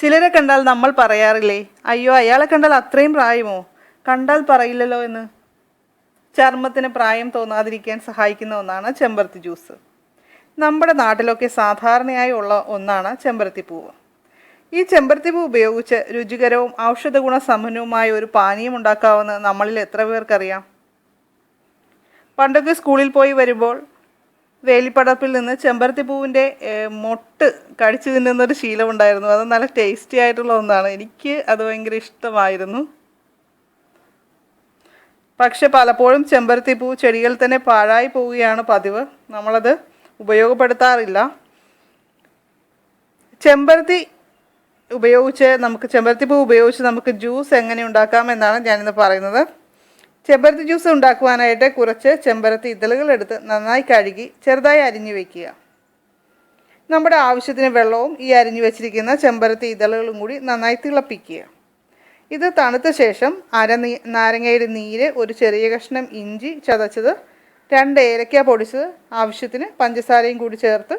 ചിലരെ കണ്ടാൽ നമ്മൾ പറയാറില്ലേ അയ്യോ അയാളെ കണ്ടാൽ അത്രയും പ്രായമോ? കണ്ടാൽ പറയില്ലല്ലോ എന്ന്. ചർമ്മത്തിന് പ്രായം തോന്നാതിരിക്കാൻ സഹായിക്കുന്ന ഒന്നാണ് ചെമ്പരത്തി ജ്യൂസ്. നമ്മുടെ നാട്ടിലൊക്കെ സാധാരണയായി ഉള്ള ഒന്നാണ് ചെമ്പരത്തിപ്പൂവ് ഈ ചെമ്പരത്തിപ്പൂ ഉപയോഗിച്ച് രുചികരവും ഔഷധ ഗുണസമ്പന്നവുമായ ഒരു പാനീയം ഉണ്ടാക്കാവുന്ന നമ്മളിൽ എത്ര പേർക്കറിയാം? പണ്ടൊക്കെ സ്കൂളിൽ പോയി വരുമ്പോൾ വേലിപ്പടപ്പിൽ നിന്ന് ചെമ്പരത്തി പൂവിന്റെ മൊട്ട് കടിച്ചു തിന്നുന്നൊരു ശീലമുണ്ടായിരുന്നു. അത് നല്ല ടേസ്റ്റി ആയിട്ടുള്ള ഒന്നാണ്. എനിക്ക് അത് ഭയങ്കര ഇഷ്ടമായിരുന്നു. പക്ഷെ പലപ്പോഴും ചെമ്പരത്തി പൂ ചെടികൾ തന്നെ പാഴായി പോവുകയാണ് പതിവ്. നമ്മളത് ഉപയോഗപ്പെടുത്താറില്ല. ചെമ്പരത്തി ഉപയോഗിച്ച് നമുക്ക് ചെമ്പരത്തി പൂ ഉപയോഗിച്ച് നമുക്ക് ജ്യൂസ് എങ്ങനെ ഉണ്ടാക്കാം എന്നാണ് ഞാനിന്ന് പറയുന്നത്. ചെമ്പരത്തി ജ്യൂസ് ഉണ്ടാക്കുവാനായിട്ട് കുറച്ച് ചെമ്പരത്തി ഇതളുകൾ എടുത്ത് നന്നായി കഴുകി ചെറുതായി അരിഞ്ഞു വയ്ക്കുക നമ്മുടെ ആവശ്യത്തിന് വെള്ളവും ഈ അരിഞ്ഞു വെച്ചിരിക്കുന്ന ചെമ്പരത്തി ഇതളുകളും കൂടി നന്നായി തിളപ്പിക്കുക. ഇത് തണുത്ത ശേഷം അര നീ നാരങ്ങയുടെ നീര് ഒരു ചെറിയ കഷ്ണം ഇഞ്ചി ചതച്ചത് രണ്ട് ഏലക്ക പൊടിച്ചത് ആവശ്യത്തിന് പഞ്ചസാരയും കൂടി ചേർത്ത്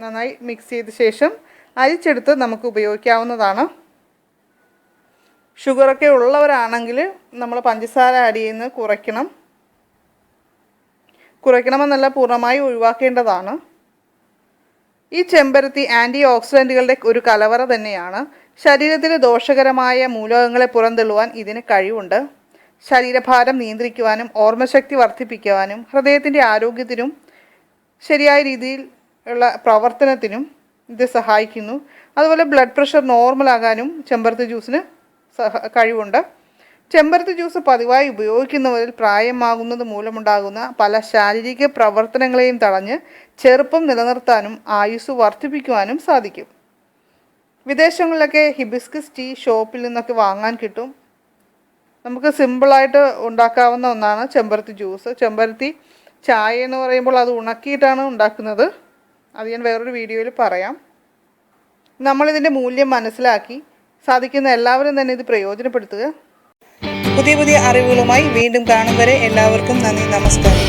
നന്നായി മിക്സ് ചെയ്ത ശേഷം അരിച്ചെടുത്ത് നമുക്ക് ഉപയോഗിക്കാവുന്നതാണ്. ഷുഗറൊക്കെ ഉള്ളവരാണെങ്കിൽ നമ്മൾ പഞ്ചസാര ആഡ് ചെയ്യുന്നത് കുറയ്ക്കണം. കുറയ്ക്കണമെന്നല്ല പൂർണമായി ഒഴിവാക്കേണ്ടതാണ്. ഈ ചെമ്പരത്തി ആന്റി ഓക്സിഡന്റുകളുടെ ഒരു കലവറ തന്നെയാണ്. ശരീരത്തിലെ ദോഷകരമായ മൂലകങ്ങളെ പുറന്തള്ളുവാൻ ഇതിന് കഴിവുണ്ട്. ശരീരഭാരം നിയന്ത്രിക്കുവാനും ഓർമ്മശക്തി വർദ്ധിപ്പിക്കുവാനും ഹൃദയത്തിന്റെ ആരോഗ്യത്തിനും ശരിയായ രീതിയിൽ ഉള്ള പ്രവർത്തനത്തിനും ഇത് സഹായിക്കുന്നു. അതുപോലെ ബ്ലഡ് പ്രഷർ നോർമലാകാനും ചെമ്പരത്തി ജ്യൂസിന് സഹ കഴിവുണ്ട്. ചെമ്പരത്തി ജ്യൂസ് പതിവായി ഉപയോഗിക്കുന്നവരിൽ പ്രായമാകുന്നത് മൂലമുണ്ടാകുന്ന പല ശാരീരിക പ്രവർത്തനങ്ങളെയും തടഞ്ഞ് ചെറുപ്പം നിലനിർത്താനും ആയുസ് വർദ്ധിപ്പിക്കുവാനും സാധിക്കും. വിദേശങ്ങളിലൊക്കെ ഹിബിസ്കസ് ടീ ഷോപ്പിൽ നിന്നൊക്കെ വാങ്ങാൻ കിട്ടും. നമുക്ക് സിമ്പിളായിട്ട് ഉണ്ടാക്കാവുന്ന ഒന്നാണ് ചെമ്പരത്തി ജ്യൂസ്. ചെമ്പരത്തി ചായ എന്ന് പറയുമ്പോൾ അത് ഉണക്കിയിട്ടാണ് ഉണ്ടാക്കുന്നത്. അത് ഞാൻ വേറൊരു വീഡിയോയിൽ പറയാം. നമ്മളിതിന്റെ മൂല്യം മനസ്സിലാക്കി സാധിക്കുന്ന എല്ലാവരും തന്നെ ഇത് പ്രയോജനപ്പെടുത്തുക. പുതിയ പുതിയ അറിവുകളുമായി വീണ്ടും കാണും വരെ എല്ലാവർക്കും നന്ദി നമസ്കാരം.